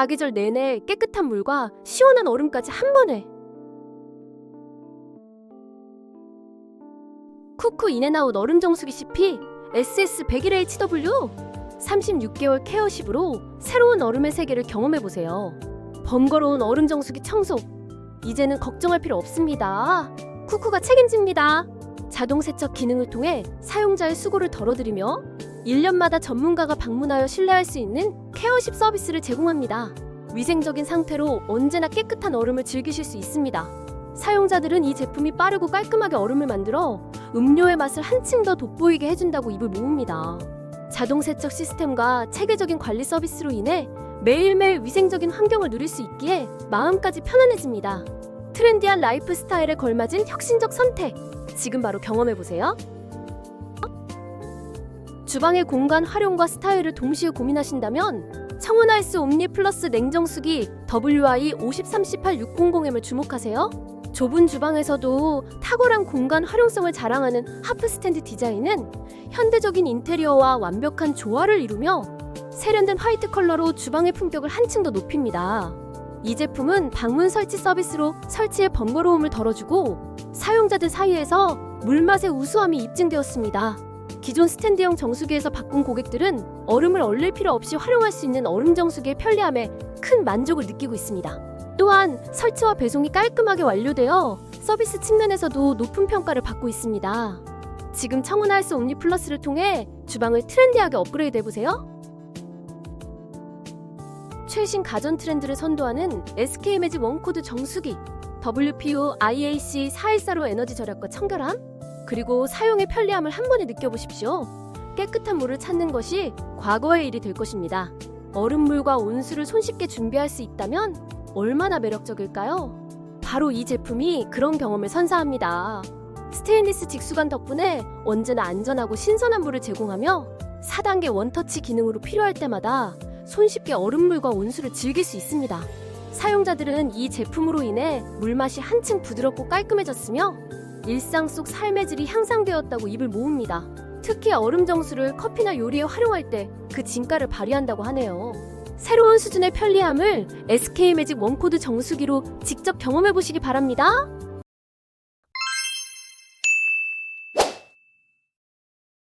사계절 내내 깨끗한 물과 시원한 얼음까지 한 번에. 쿠쿠 인앤아웃 얼음 정수기 CP SS101HW 36개월 케어십으로 새로운 얼음의 세계를 경험해 보세요. 번거로운 얼음 정수기 청소 이제는 걱정할 필요 없습니다. 쿠쿠가 책임집니다. 자동 세척 기능을 통해 사용자의 수고를 덜어드리며 1년마다 전문가가 방문하여 신뢰할 수 있는 케어십 서비스를 제공합니다. 위생적인 상태로 언제나 깨끗한 얼음을 즐기실 수 있습니다. 사용자들은 이 제품이 빠르고 깔끔하게 얼음을 만들어 음료의 맛을 한층 더 돋보이게 해준다고 입을 모읍니다. 자동 세척 시스템과 체계적인 관리 서비스로 인해 매일매일 위생적인 환경을 누릴 수 있기에 마음까지 편안해집니다. 트렌디한 라이프 스타일에 걸맞은 혁신적 선택. 지금 바로 경험해 보세요. 주방의 공간 활용과 스타일을 동시에 고민하신다면 청운하이스 옴니 플러스 냉정수기 WI 5038600M을 주목하세요. 좁은 주방에서도 탁월한 공간 활용성을 자랑하는 하프 스탠드 디자인은 현대적인 인테리어와 완벽한 조화를 이루며 세련된 화이트 컬러로 주방의 품격을 한층 더 높입니다. 이 제품은 방문 설치 서비스로 설치의 번거로움을 덜어주고 사용자들 사이에서 물맛의 우수함이 입증되었습니다. 기존 스탠드형 정수기에서 바꾼 고객들은 얼음을 얼릴 필요 없이 활용할 수 있는 얼음 정수기의 편리함에 큰 만족을 느끼고 있습니다. 또한 설치와 배송이 깔끔하게 완료되어 서비스 측면에서도 높은 평가를 받고 있습니다. 지금 청운하이스 옴니 플러스를 통해 주방을 트렌디하게 업그레이드 해보세요. 최신 가전 트렌드를 선도하는 SK 매직 원코드 정수기, WPU IAC 414로 에너지 절약과 청결함, 그리고 사용의 편리함을 한 번에 느껴보십시오. 깨끗한 물을 찾는 것이 과거의 일이 될 것입니다. 얼음물과 온수를 손쉽게 준비할 수 있다면 얼마나 매력적일까요? 바로 이 제품이 그런 경험을 선사합니다. 스테인리스 직수관 덕분에 언제나 안전하고 신선한 물을 제공하며 4단계 원터치 기능으로 필요할 때마다 손쉽게 얼음물과 온수를 즐길 수 있습니다. 사용자들은 이 제품으로 인해 물맛이 한층 부드럽고 깔끔해졌으며 일상 속 삶의 질이 향상되었다고 입을 모읍니다. 특히 얼음 정수를 커피나 요리에 활용할 때 그 진가를 발휘한다고 하네요. 새로운 수준의 편리함을 SK 매직 원코드 정수기로 직접 경험해 보시기 바랍니다.